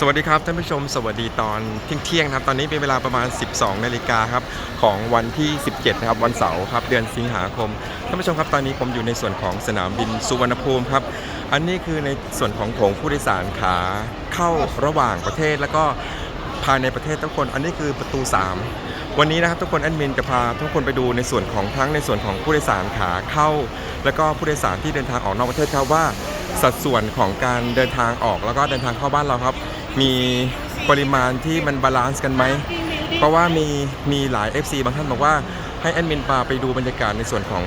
สวัสดีครับท่านผู้ชมสวัสดีตอนเที่ยงๆครับตอนนี้เป็นเวลาประมาณ 12นาฬิกาครับของวันที่ 17นะครับวันเสาร์ครับเดือนสิงหาคมท่านผู้ชมครับตอนนี้ผมอยู่ในส่วนของสนามบินสุวรรณภูมิครับอันนี้คือในส่วนของโถงผู้โดยสารขาเข้าระหว่างประเทศ แล้วก็ภายในประเทศทุกคน อันนี้คือประตู 3 วันนี้นะครับทุกคนแอดมินจะพาทุกคนไปดูในส่วนของทั้งในส่วนของผู้โดยสารขาเข้า แล้วก็ผู้โดยสารที่เดินทางออกนอกประเทศครับว่าสัดส่วนของการเดินทางออกแล้วก็เดินทางเข้าบ้านเราครับ มีปริมาณที่มันบาลานซ์กันไหม เพราะว่ามีมีหลาย FC บางท่านบอกว่าให้แอดมินพาไปดูบรรยากาศในส่วนของ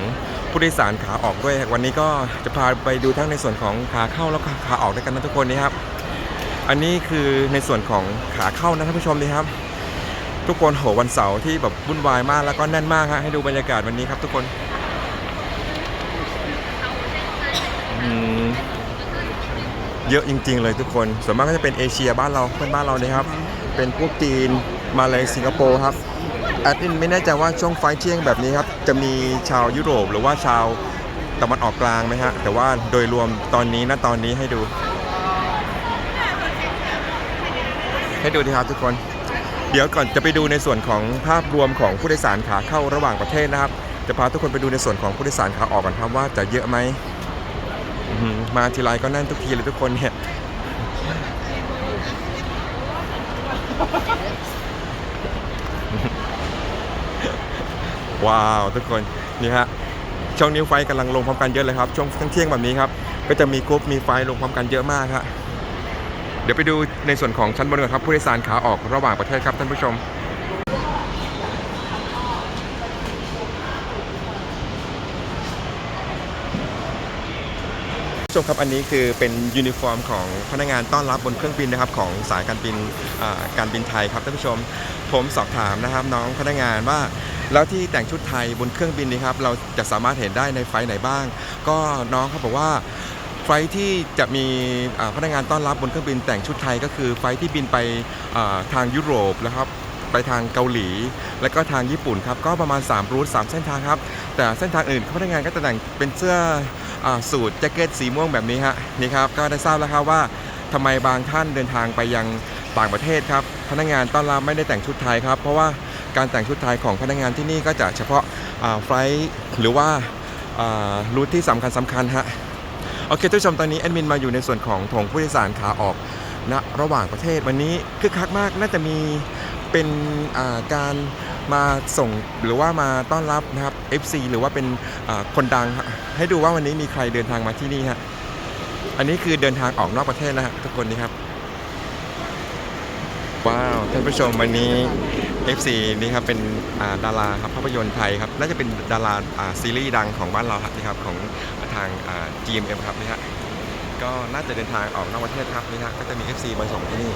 ผู้โดยสารขาออกด้วย วันนี้ก็จะพาไปดูทั้งในส่วนของขาเข้าแล้วก็ขาออกด้วยกันนะทุกคนนี่ครับ อันนี้คือในส่วนของขาเข้านะท่านผู้ชมนี่ครับ ทุกคนโหวันเสาร์ที่แบบวุ่นวายมากแล้วก็แน่นมากฮะให้ดูบรรยากาศวันนี้ครับทุกคนอืม เยอะจริง ๆ เลยทุกคน ส่วนมากก็จะเป็นเอเชียบ้านเราเพื่อนบ้านเราเนี่ยครับ เป็นพวกจีนมาเลยสิงคโปร์ครับแอดมินไม่แน่ใจว่าช่วงไฟเที่ยงแบบนี้ครับ จะมีชาวยุโรปหรือว่าชาวตะวันออกกลางไหมฮะ แต่ว่าโดยรวมตอนนี้นะตอนนี้ให้ดู ให้ดูดีครับทุกคน เดี๋ยวก่อนจะไปดูในส่วนของภาพรวมของผู้โดยสารขาเข้าระหว่างประเทศนะครับ จะพาทุกคนไปดูในส่วนของผู้โดยสารขาออกกันครับว่าจะเยอะไหม มาทีไรก็แน่นทุกทีเลยทุกคนเนี่ยว้าวทุกคนนี่ฮะช่วงนี้ไฟกำลังลงพร้อมกันเยอะเลยครับช่วงเที่ยงแบบนี้ครับก็จะมีกรุ๊ปมีไฟลงพร้อมกันเยอะมากครับเดี๋ยวไปดูในส่วนของชั้นบนก่อนครับผู้โดยสารขาออกระหว่างประเทศครับท่านผู้ชม ผู้ชมครับอันนี้คือเป็นยูนิฟอร์มของพนักงานต้อนรับบนเครื่องบินนะครับของสายการบินการบินไทยครับท่านผู้ชม ผมสอบถามนะครับ น้องพนักงานว่าแล้วที่แต่งชุดไทยบนเครื่องบินนี้ครับเราจะสามารถเห็นได้ในไฟไหนบ้าง ก็น้องเขาบอกว่าไฟที่จะมีพนักงานต้อนรับบนเครื่องบินแต่งชุดไทยก็คือไฟที่บินไปทางยุโรปนะครับ ไปทางเกาหลี และก็ทางญี่ปุ่นครับก็ประมาณ 3 รูท3เส้นทางครับ แต่เส้นทางอื่นพนักงานก็จะแต่งเป็นเสื้ออสูทแจ็คเก็ตสีม่วงแบบนี้ฮะนี่ครับก็ได้ทราบแล้วครับว่าทำไมบางท่านเดินทางไปยังต่างประเทศครับพนักงานต้อนรับไม่ได้แต่งชุดไทยครับ เพราะว่าการแต่งชุดไทยของพนักงานที่นี่ก็จะเฉพาะาไฟล์หรือว่าารูทที่สำคัญสำคัญฮะโอเคทุกผู้ชมตอนนี้แอดมินมาอยู่ในส่วนของถงผู้โดยสารขาออกณระหว่างประเทศวันนี้คึกคักมากน่าจะมี เป็นการมาส่งหรือว่ามาต้อนรับนะครับ FC หรือว่าเป็นคนดังให้ดูว่าวันนี้มีใครเดินทางมาที่นี่ฮะอันนี้คือเดินทางออกนอกประเทศนะฮะทุกคนนี่ครับว้าวท่านผู้ชมวันนี้ FC นี่ครับเป็นาดาราครับภาพยนตร์ไทยครับน่าจะเป็นดาราาซีรีส์ดังของบ้านเราครับนี่ครับของทาง GMM ครับนี่ฮะก็น่าจะเดินทางออกนอกประเทศครับนี่ฮะก็จะมี FC มาส่งที่นี่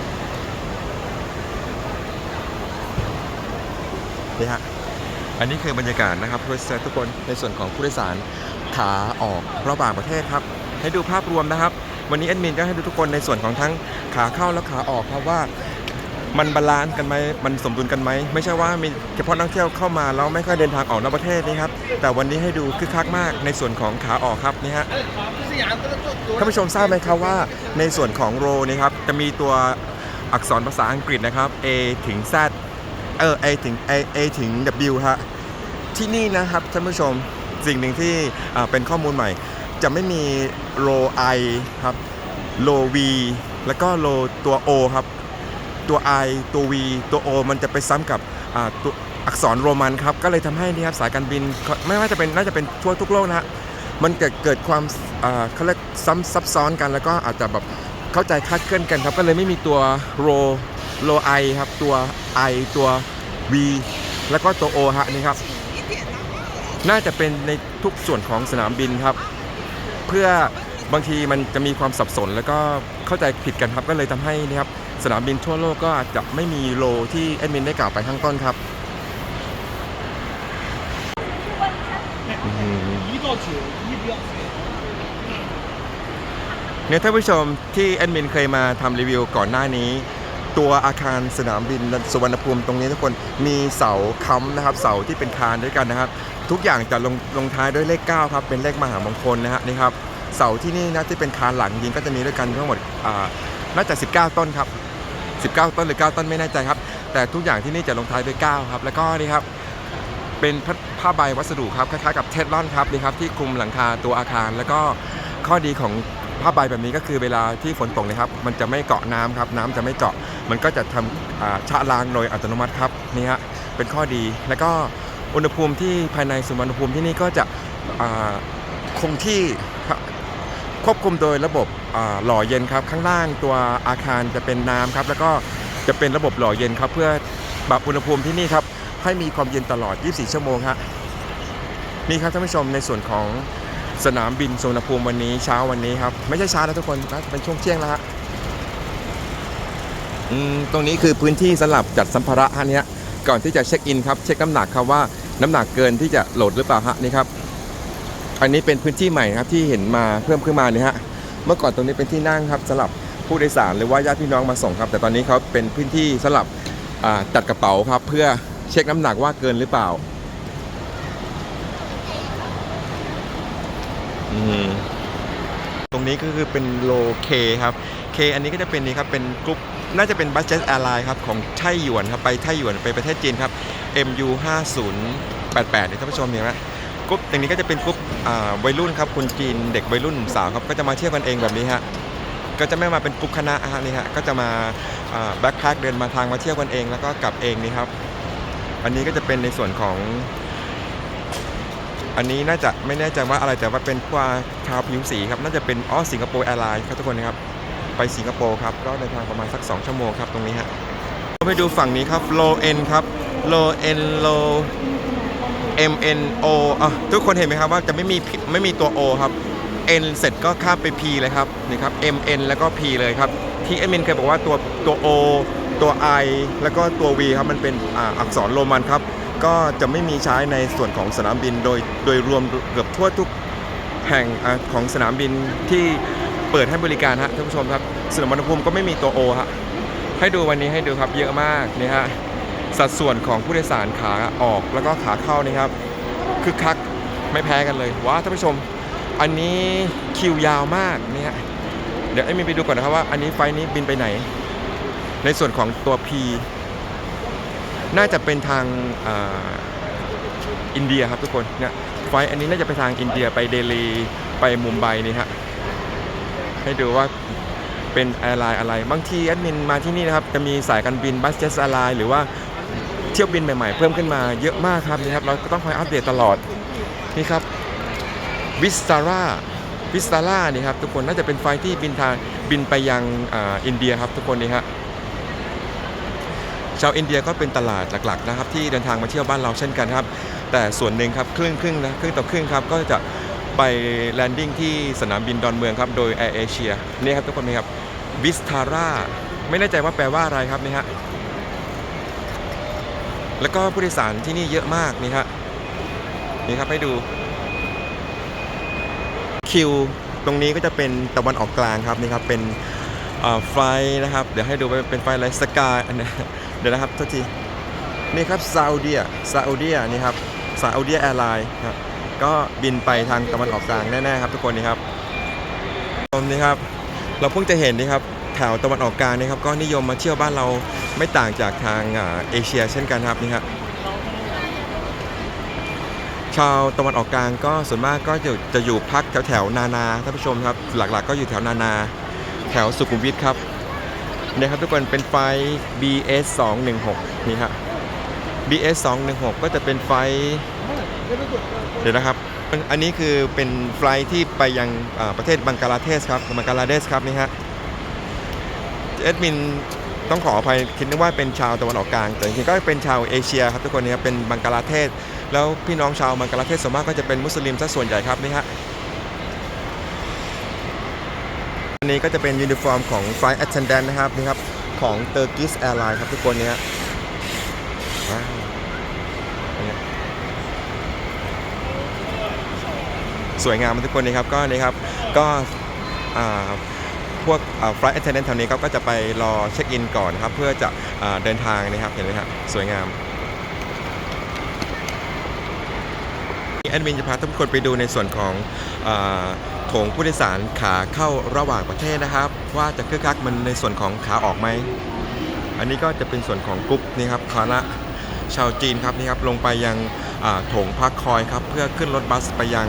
นี่ฮะอันนี้คือบรรยากาศนะครับเพื่อทุกคนในส่วนของผู้โดยสารขาออกระหว่างประเทศครับ ให้ดูภาพรวมนะครับ วันนี้แอดมินก็ให้ดูทุกคนในส่วนของทั้งขาเข้าและขาออกครับว่ามันบาลานซ์กันไหมมันสมดุลกันไหม ไม่ใช่ว่ามีเฉพาะนักเที่ยวเข้ามาแล้วไม่ค่อยเดินทางออกนอกประเทศนี่ครับ แต่วันนี้ให้ดูคึกคักมากในส่วนของขาออกครับนี่ฮะ ท่านผู้ชมทราบไหมครับว่า ในส่วนของโรนี่ครับจะมีตัวอักษรภาษาอังกฤษนะครับ A ถึง Z เออ A ถึง A A ถึง W ฮะ ที่นี่นะครับท่านผู้ชมสิ่งหนึ่งที่เป็นข้อมูลใหม่ จะไม่มีโล I ครับโล V แล้วก็โลตัว O ครับ ตัว I ตัว V ตัว O มันจะไปซ้ำกับตัวอักษรโรมันครับ ก็เลยทำให้นี่ครับสายการบินไม่ว่าจะเป็นน่าจะเป็นทั่วทุกโลกนะฮะมันเกิดเกิดความเขาเรียกซ้ำซับซ้อนกัน แล้วก็อาจจะแบบเข้าใจคลาดเคลื่อนกันครับ ก็เลยไม่มีตัวโร โลไอครับตัว I ตัว V แล้วก็ตัว O ฮะนี่ครับ น่าจะเป็นในทุกส่วนของสนามบินครับ เพื่อบางทีมันจะมีความสับสนแล้วก็เข้าใจผิดกันครับก็เลยทำให้นะครับสนามบินทั่วโลกก็อาจจะไม่มีโลที่แอดมินได้กล่าวไปข้างต้นครับเนี่ยท่านผู้ชมที่แอดมินเคยมาทำรีวิวก่อนหน้านี้ ตัวอาคารสนามบินสุวรรณภูมิตรงนี้ทุกคนมีเสาค้ำนะครับ เสาที่เป็นคานด้วยกันนะครับ ทุกอย่างจะลงลงท้ายด้วยเลข9ครับเป็นเลขมหามงคลนะฮะนี่ครับเสาที่นี่นะที่เป็นคานหลังยิงก็จะมีด้วยกันทั้งหมดอ่าน่าจะ 19 ต้นครับ 19 ต้นหรือ 9 ต้นไม่แน่ใจครับ แต่ทุกอย่างที่นี่จะลงท้ายด้วย 9 ครับ แล้วก็นี่ครับเป็นผ้าใบวัสดุครับคล้ายๆกับเทฟลอนครับนี่ครับที่คลุมหลังคาตัวอาคาร แล้วก็ข้อดีของ ผ้าใบแบบนี้ก็คือเวลาที่ฝนตกนะครับ มันจะไม่เกาะน้ำครับ น้ำจะไม่เจาะ มันก็จะทำอ่าชะล้างโดยอัตโนมัติครับนี่ฮะเป็นข้อดีแล้วก็อุณหภูมิที่ภายในสุวรรณภูมิที่นี่ก็จะคงที่ครับควบคุมโดยระบบหล่อเย็นครับ ข้างล่างตัวอาคารจะเป็นน้ำครับแล้วก็จะเป็นระบบหล่อเย็นครับ เพื่อปรับอุณหภูมิที่นี่ครับให้มีความเย็นตลอด 24 ชั่วโมงฮะนี่ครับท่านผู้ชมในส่วนของ สนามบินสุวรรณภูมิวันนี้เช้าวันนี้ครับ ไม่ใช่เช้านะทุกคนนะเป็นช่วงเที่ยงแล้วฮะตรงนี้คือพื้นที่สำหรับจัดสัมภาระฮะเนี้ยก่อนที่จะเช็คอินครับเช็คน้ำหนักครับว่าน้ำหนักเกินที่จะโหลดหรือเปล่าฮะนี่ครับอันนี้เป็นพื้นที่ใหม่ครับที่เห็นมาเพิ่มขึ้นมาเนี่ยฮะเมื่อก่อนตรงนี้เป็นที่นั่งครับสำหรับผู้โดยสารหรือว่าญาติพี่น้องมาส่งครับ แต่ตอนนี้เขาเป็นพื้นที่สำหรับจัดกระเป๋าครับ เพื่อเช็คน้ำหนักว่าเกินหรือเปล่า ตรงนี้ก็คือเป็นโลเคครับเคอันนี้ก็จะเป็นนี่ครับเป็นกลุ่มน่าจะเป็นบัสเจสแอร์ไลน์ครับของไต้หยวนครับไปไต้หยวนไปประเทศจีนครับ MU 5088เนี่ยท่านผู้ชมเห็นไหมกลุ่มอย่างนี้ก็จะเป็นกลุ่มวัยรุ่นครับคนจีนเด็กวัยรุ่นสาวครับก็จะมาเที่ยวกันเองแบบนี้ฮะก็จะไม่มาเป็นกรุ๊ปคณะฮะนี่ฮะก็จะมาแบ็คแพคเดินมาทางมาเที่ยวกันเองแล้วก็กลับเองนี่ครับ อันนี้ก็จะเป็นในส่วนของ อันนี้น่าจะไม่แน่ใจว่าอะไรแต่ว่าเป็นพวกชาวผิวสีครับน่าจะเป็นอ๋อสิงคโปร์แอร์ไลน์ครับทุกคนนะครับไปสิงคโปร์ครับก็เดินทางประมาณสัก 2 ชั่วโมงครับตรงนี้ฮะไปดูฝั่งนี้ครับ low end ครับ low end low M N O อะทุกคนเห็นไหมครับว่าจะไม่มีไม่มีตัว O ครับ N เสร็จก็ข้ามไป P เลยครับนี่ครับ M N แล้วก็ P เลยครับที่เอมินเคยบอกว่าตัวตัว O ตัว I แล้วก็ตัว V ครับมันเป็นออักษรโรมันครับก็จะไม่มีใช้ในส่วนของสนามบินโดยโดยรวมเกือบทั่วทุกแห่งอของสนามบินที่เปิดให้บริการฮะท่านผู้ชมครับสนามบินภูมิก็ไม่มีตัว O ฮะให้ดูวันนี้ให้ดูครับเยอะมากนี่ฮะสัดส่วนของผู้โดยสารขาออกแล้วก็ขาเข้านี่ครับคึกคักไม่แพ้กันเลยว้าท่านผู้ชม อันนี้คิวยาวมากนี่ฮะเดี๋ยวไอ้มีไปดูก่อนนะครับว่าอันนี้ไฟนี้บินไปไหน ในส่วนของตัว P น่าจะเป็นทางอินเดียครับทุกคนเนี่ยไฟอันนี้น่าจะไปทางอินเดียไปเดลีไปมุมไบนี่ฮะให้ดูว่าเป็นแอร์ไลน์อะไรบางทีแอดมินมาที่นี่นะครับจะมีสายการบินบัสเจสแอร์ไลน์หรือว่าเที่ยวบินใหม่ๆ เพิ่มขึ้นมาเยอะมากครับนี่ครับ เราก็ต้องคอยอัปเดตตลอดนี่ครับวิสตาร่าวิสตาร่านี่ครับทุกคนน่าจะเป็นไฟที่บินทางบินไปยังออินเดียครับทุกคนนี่ฮะ ชาวอินเดียก็เป็นตลาดหลักๆนะครับที่เดินทางมาเที่ยวบ้านเราเช่นกันครับ แต่ส่วนหนึ่งครับครึ่งครึ่งนะครึ่งต่อครึ่งครับก็จะไปแลนดิ้งที่สนามบินดอนเมืองครับโดย Air Asia นี่ครับทุกคนนี่ครับวิสทาร่าไม่แน่ใจว่าแปลว่าอะไรครับนี่ฮะแล้วก็ผู้โดยสารที่นี่เยอะมากนี่ครับนี่ครับให้ดูคิวตรงนี้ก็จะเป็นตะวันออกกลางครับนี่ครับเป็นไฟนะครับ เดี๋ยวให้ดูเป็นไฟล์อะไรสกายอันนี้ ดี๋ยวนะครับโทษทีนี่ครับซาอุดีซาอุดีนี่ครับซาอุดีแอร์ไลน์ครับก็บินไปทางตะวันออกกลางแน่ๆครับทุกคนนี่ครับตรงนี้ครับ เราเพิ่งจะเห็นนี่ครับแถวตะวันออกกลางนี่ครับก็นิยมมาเที่ยวบ้านเราไม่ต่างจากทางอาเอเชียเช่นกันครับนี่ครับชาวตะวันออกกลางก็ส่วนมากก็จะจะอยู่พักแถวๆนานาท่านผู้ชมครับ หลักๆ ก็อยู่แถวนานา แถวสุขุมวิทครับ นี่ยครับทุกคนเป็นไฟ BS 216นี่ฮะ BS 216ก็จะเป็นไฟ เดี๋ยวนะครับ อันนี้คือเป็นไฟล์ที่ไปยังประเทศบังกลาเทศครับบังกลาเทศครับนี่ฮะเอดมินต้องขออภัยคิดว่าเป็นชาวตะวันออกกลาง แต่จริงๆก็เป็นชาวเอเชียครับทุกคนนี่ครับเป็นบังกลาเทศ แล้วพี่น้องชาวบังกลาเทศส่วนมากก็จะเป็นมุสลิมซะส่วนใหญ่ครับนี่ฮะ อันนี้ก็จะเป็นยูนิฟอร์มของ Flight Attendant นะครับนี่ครับ ของ Turkish Airlines ครับทุกคนเนี่ยฮะว้าวอันเนี้ยสวยงามทุกคนนี่ครับก็นี่ครับก็พวกอ่า Flight Attendant แถวนี้ก็จะไปรอเช็คอินก่อนครับ เพื่อจะอเดินทางนะครับเห็นไหมครับสวยงามแอดมินจะพาทุกคนไปดูในส่วนของ งผู้โดยสารขาเข้าระหว่างประเทศนะครับ ว่าจะคึกคักมันในส่วนของขาออกไหม อันนี้ก็จะเป็นส่วนของกรุ๊ปนี่ครับคณะชาวจีนครับนี่ครับลงไปยังโถงพักคอยครับเพื่อขึ้นรถบัสไปยัง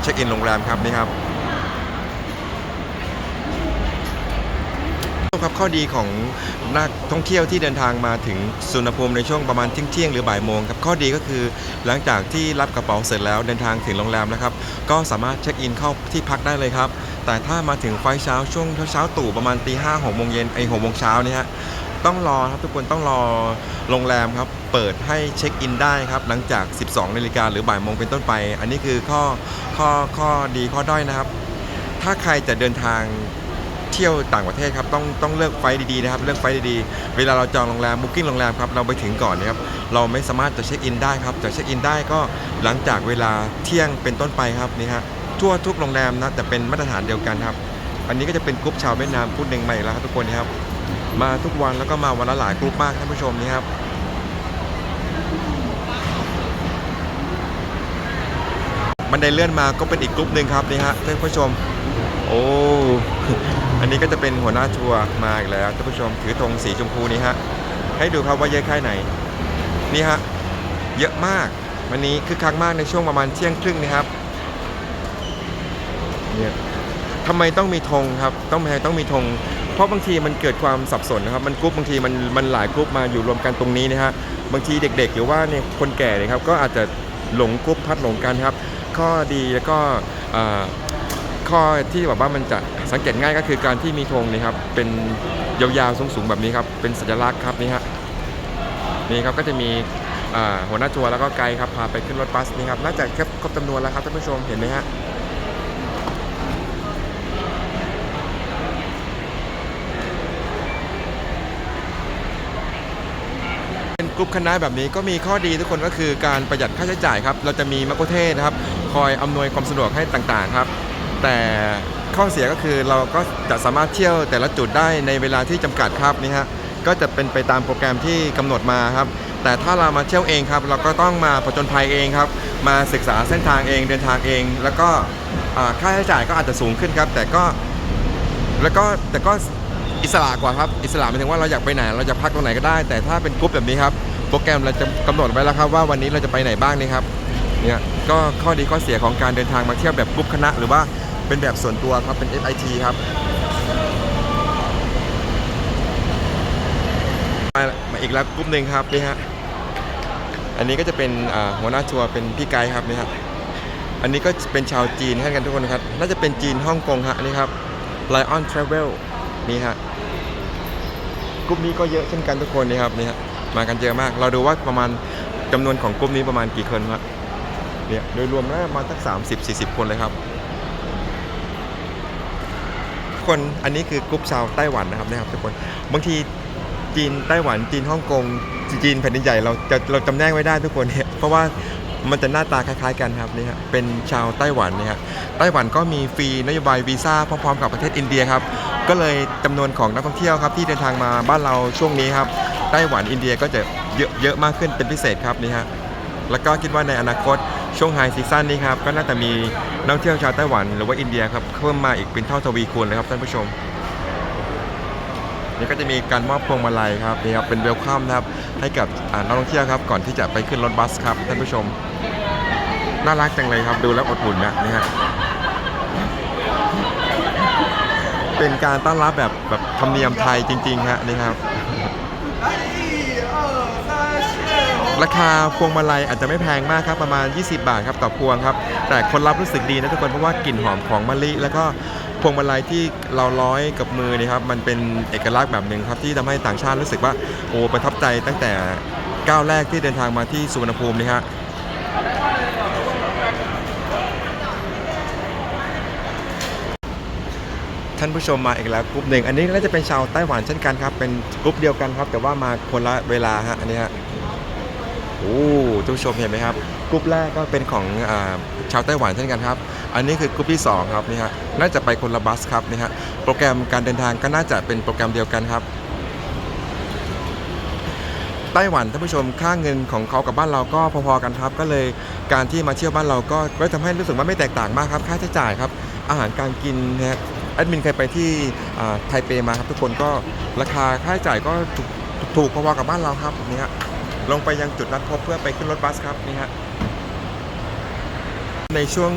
เช็คอินโรงแรมครับนี่ครับ ครับ ข้อดีของนักท่องเที่ยวที่เดินทางมาถึงสุนภูมิในช่วงประมาณเที่ยงๆหรือบ่ายโมงครับข้อดีก็คือ หลังจากที่รับกระเป๋าเสร็จแล้วเดินทางถึงโรงแรมนะครับก็สามารถเช็คอินเข้าที่พักได้เลยครับ แต่ถ้ามาถึงไฟเช้าช่วงเช้าตู่ประมาณตีห้าหกโมงเย็นไอหกโมงเช้านี่ฮะต้องรอครับทุกคนต้องรอโรงแรมครับ เปิดให้เช็คอินได้ครับ หลังจาก 12นาฬิกาหรือบ่ายโมงเป็นต้นไป อันนี้คือข้อข้อข้อดีข้อด้อยนะครับ ถ้าใครจะเดินทาง เที่ยวต่างประเทศครับต้องต้องเลือกไฟดีๆนะครับเลือกไฟดีๆ เวลาเราจองโรงแรมบุ๊กิ้งโรงแรมครับเราไปถึงก่อนนะครับเราไม่สามารถจะเช็คอินได้ครับจะเช็คอินได้ก็หลังจากเวลาเที่ยงเป็นต้นไปครับนี่ฮะทั่วทุกโรงแรมนะแต่เป็นมาตรฐานเดียวกันครับ อันนี้ก็จะเป็นกลุ่มชาวเวียดนามพูดหนึ่งใหม่แล้วครับทุกคนนะครับมาทุกวันแล้วก็มาวันละหลายกลุ่มมากท่านผู้ชมนี่ครับบันไดเลื่อนมาก็เป็นอีกกลุ่มหนึ่งครับนี่ฮะท่านผู้ชม อ้ อันนี้ก็จะเป็นหัวหน้าทัวร์มาอีกแล้วท่านผู้ชมถือธงสีชมพูนี้ฮะ ให้ดูครับว่าเยอะแค่ไหน นี่ฮะ เยอะมาก วันนี้คือคักมากในช่วงประมาณเที่ยงครึ่งนะครับ เนี่ยทำไมต้องมีธงครับ ต้องทำไมต้องมีธง เพราะบางทีมันเกิดความสับสนนะครับ มันกรุ๊ปบางทีมันมันหลายกรุ๊ปมาอยู่รวมกันตรงนี้นะฮะ บางทีเด็กๆ หรือว่าเนี่ยคนแก่นี่ยครับ ก็อาจจะหลงกรุ๊ปพัดหลงกันครับ ข้อดีแล้วก็ ข้อที่แบบว่ามันจะสังเกตง่ายก็คือการที่มีธงนี่ครับเป็นยาวๆสูงๆแบบนี้ครับเป็นสัญลักษณ์ครับนี่ฮะนี่ครับก็จะมีหัวหน้าทัวร์แล้วก็ไกด์ครับพาไปขึ้นรถบัสนี่ครับน่าจะครบครบจำนวนแล้วครับท่านผู้ชมเห็นไหมฮะเป็นกลุ่มคณะแบบนี้ก็มีข้อดีทุกคนก็คือการประหยัดค่าใช้จ่ายครับ เราจะมีมักคุเทศนะครับ คอยอำนวยความสะดวกให้ต่างๆครับ แต่ข้อเสียก็คือเราก็จะสามารถเที่ยวแต่ละจุดได้ในเวลาที่จำกัดครับนี่ฮะก็จะเป็นไปตามโปรแกรมที่กำหนดมาครับ แต่ถ้าเรามาเที่ยวเองครับ เราก็ต้องมาผจญภัยเองครับ มาศึกษาเส้นทางเองเดินทางเอง แล้วก็ค่าใช้จ่ายก็อาจจะสูงขึ้นครับ แต่ก็แล้วก็แต่ก็อิสระกว่าครับอิสระหมายถึงว่าเราอยากไปไหน เราจะพักตรงไหนก็ได้ แต่ถ้าเป็นกรุ๊ปแบบนี้ครับโปรแกรมเราจะกำหนดไว้แล้วครับว่าวันนี้เราจะไปไหนบ้างนี่ครับเนี่ยก็ข้อดีข้อเสียของการเดินทางมาเที่ยวแบบกรุ๊ปคณะหรือว่า เป็นแบบส่วนตัวครับ เป็น FIT ครับมามาอีกแล้วกรุ๊ปหนึ่งครับนี่ฮะ อันนี้ก็จะเป็นหัวหน้าทัวร์เป็นพี่ไกด์ครับนี่ฮะ อันนี้ก็เป็นชาวจีนให้กันทุกคนครับ น่าจะเป็นจีนฮ่องกงฮะอันนี่ครับ Lion Travel นี่ฮะกลุ่มนี้ก็เยอะเช่นกันทุกคนนี่ครับนี่ฮะ มากันเยอะมาก เราดูว่าประมาณจำนวนของกลุ่มนี้ประมาณกี่คนครับเนี่ยโดยรวมแล้วประมาณสัก 30 40 คนเลยครับ คน อันนี้คือกลุ่มชาวไต้หวันนะครับนะครับทุกคน บางทีจีนไต้หวันจีนฮ่องกงจีนแผ่นดินใหญ่เราจะเราจำแนกไว้ได้ทุกคนเนี่ยเพราะว่ามันจะหน้าตาคล้ายๆกันครับนี่ฮะเป็นชาวไต้หวันนี่ฮะไต้หวันก็มีฟรีนโยบายวีซ่าพร้อมๆกับประเทศอินเดียครับก็เลยจำนวนของนักท่องเที่ยวครับที่เดินทางมาบ้านเราช่วงนี้ครับไต้หวันอินเดียก็จะเยอะเยอะมากขึ้นเป็นพิเศษครับนี่ฮะแล้วก็คิดว่าในอนาคต ช่วงไฮซีซั่นนี้ครับ ก็น่าจะมีนักท่องเที่ยวชาวไต้หวันหรือว่าอินเดียครับเพิ่มมาอีกเป็นเท่าทวีคูณเลยครับท่านผู้ชมนี่ก็จะมีการมอบพวงมาลัยครับนี่ครับเป็นเวลคัมนะครับให้กับนักท่องเที่ยวครับก่อนที่จะไปขึ้นรถบัสครับท่านผู้ชม น่ารักจังเลยครับดูแล้วอดอุ่นนะนี่ฮะเป็นการต้อนรับแบบแบบธรรมเนียมไทยจริงๆฮะนี่ครับ ราคาพวงมาลัยอาจจะไม่แพงมากครับประมาณ 20 บาทครับต่อพวงครับ แต่คนรับรู้สึกดีนะทุกคนเพราะว่ากลิ่นหอมของมะลิ แล้วก็พวงมาลัยที่เราร้อยกับมือนี่ครับมันเป็นเอกลักษณ์แบบหนึ่งครับที่ทำให้ต่างชาติรู้สึกว่าโอ้ประทับใจตั้งแต่ก้าวแรกที่เดินทางมาที่สุวรรณภูมินี่ฮะ ท่านผู้ชมมาอีกแล้วกลุ่มหนึ่ง อันนี้น่าจะเป็นชาวไต้หวันเช่นกันครับ เป็นกลุ่มเดียวกันครับ แต่ว่ามาคนละเวลาฮะ อันนี้ฮะ โอ้ท่านผู้ชมเห็นไหมครับกลุ่มแรกก็เป็นของอชาวไต้หวันเช่นกันครับ อันนี้คือกลุ่มที่สองครับนี่ฮะน่าจะไปคนละบัสครับนี่ฮะโปรแกรมการเดินทางก็น่าจะเป็นโปรแกรมเดียวกันครับไต้หวันท่านผู้ชมค่าเงินของเขากับบ้านเราก็พอๆกันครับ ก็เลยการที่มาเที่ยวบ้านเราก็ก็ทำให้รู้สึกว่าไม่แตกต่างมากครับ ค่าใช้จ่ายครับ อาหารการกินนะฮะแอดมินเคยไปที่ไทเปมาครับทุกคนก็ราคาค่าใช้จ่ายก็ถูกถูกพอๆกับบ้านเราครับนี่ฮะ ลงไปยังจุดนัดพบเพื่อไปขึ้นรถบัสครับนี่ฮะในช่วง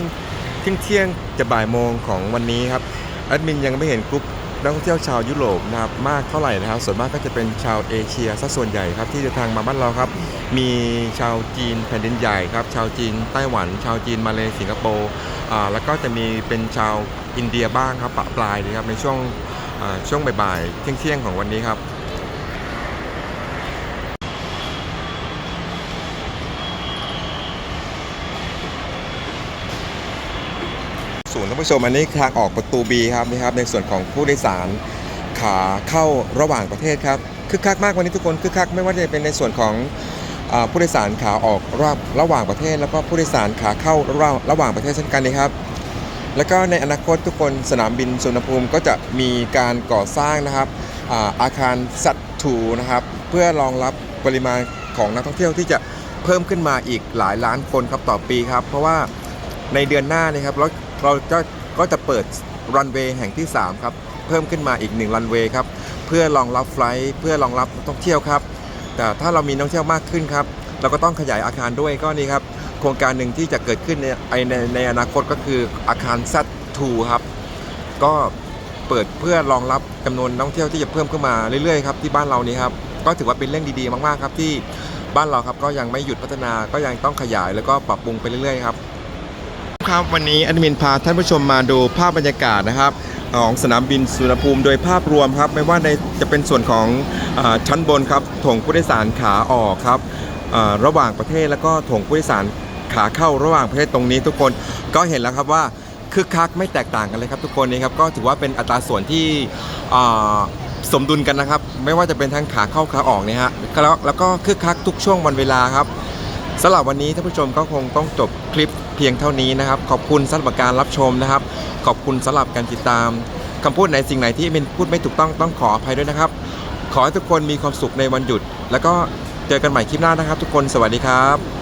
เที่ยงเที่ยงจะบ่ายโมงของวันนี้ครับแอดมินยังไม่เห็นกลุ่มนักท่องเที่ยวชาวยุโรปนะครับมากเท่าไหร่นะครับ ส่วนมากก็จะเป็นชาวเอเชียซะส่วนใหญ่ครับที่เดินทางมาบ้านเราครับ มีชาวจีนแผ่นดินใหญ่ครับ ชาวจีนไต้หวัน ชาวจีนมาเลสิงคโปร์อ่าแล้วก็จะมีเป็นชาวอินเดียบ้างครับปะปลายนะครับในช่วงช่วงบ่ายๆเที่ยงๆของวันนี้ครับ ศูนย์ท่านผู้ชมอันนี้ทางออกประตู B ครับนี่ครับในส่วนของผู้โดยสารขาเข้าระหว่างประเทศครับคึกคักมากวันนี้ทุกคนคึกคักไม่ว่าจะเป็นในส่วนของอผู้โดยสารขาออกระระหว่างประเทศ แล้วก็ผู้โดยสารขาเข้าระหว่างระหว่างประเทศเช่นกันนะครับ แล้วก็ในอนาคตทุกคนสนามบินสุวรรณภูมิก็จะมีการก่อสร้างนะครับอาอาคารสัตถูนะครับ เพื่อรองรับปริมาณของนักท่องเที่ยวที่จะเพิ่มขึ้นมาอีกหลายล้านคนครับต่อปีครับ เพราะว่าในเดือนหน้านี่ครับเรา เราก็ก็จะเปิดรันเวย์แห่งที่ 3 ครับ เพิ่มขึ้นมาอีก1รันเวย์ครับเพื่อรองรับไฟล์เพื่อรองรับนักท่องเที่ยวครับ แต่ถ้าเรามีนักท่องเที่ยวมากขึ้นครับ เราก็ต้องขยายอาคารด้วยก็นี่ครับ โครงการหนึ่งที่จะเกิดขึ้นในในในอนาคตก็คืออาคารซัตทูครับ ก็เปิดเพื่อรองรับจำนวนนักท่องเที่ยวที่จะเพิ่มขึ้นมาเรื่อยๆครับที่บ้านเรานี้ครับก็ถือว่าเป็นเรื่องดีๆมากๆครับที่บ้านเราครับก็ยังไม่หยุดพัฒนาก็ยังต้องขยายแล้วก็ปรับปรุงไปเรื่อยๆครับ ครับวันนี้อดมินพาท่านผู้ชมมาดูภาพบรรยากาศนะครับของสนามบินสุวรรณภูมิโดยภาพรวมครับ ไม่ว่าในจะเป็นส่วนของอชั้นบนครับถงผู้โดยสารขาออกครับระหว่างประเทศแล้วก็ถงผู้โดยสารขาเข้าระหว่างประเทศตรงนี้ ทุกคนก็เห็นแล้วครับว่าคึกคักไม่แตกต่างกันเลยครับ ทุกคนนี่ครับก็ถือว่าเป็นอัตราส่วนที่สมดุลกันนะครับ ไม่ว่าจะเป็นทั้งขาเข้าขาออกเนี่ยฮะแล้วแล้วก็คึกคักทุกช่วงวันเวลาครับสำหรับวันนี้ท่านผู้ชมก็คงต้องจบคลิป เพียงเท่านี้นะครับ ขอบคุณสำหรับการรับชมนะครับ ขอบคุณสำหรับการติดตามคำพูดในสิ่งไหนที่เป็นพูดไม่ถูกต้องต้องขออภัยด้วยนะครับ ขอให้ทุกคนมีความสุขในวันหยุด แล้วก็เจอกันใหม่คลิปหน้านะครับ ทุกคนสวัสดีครับ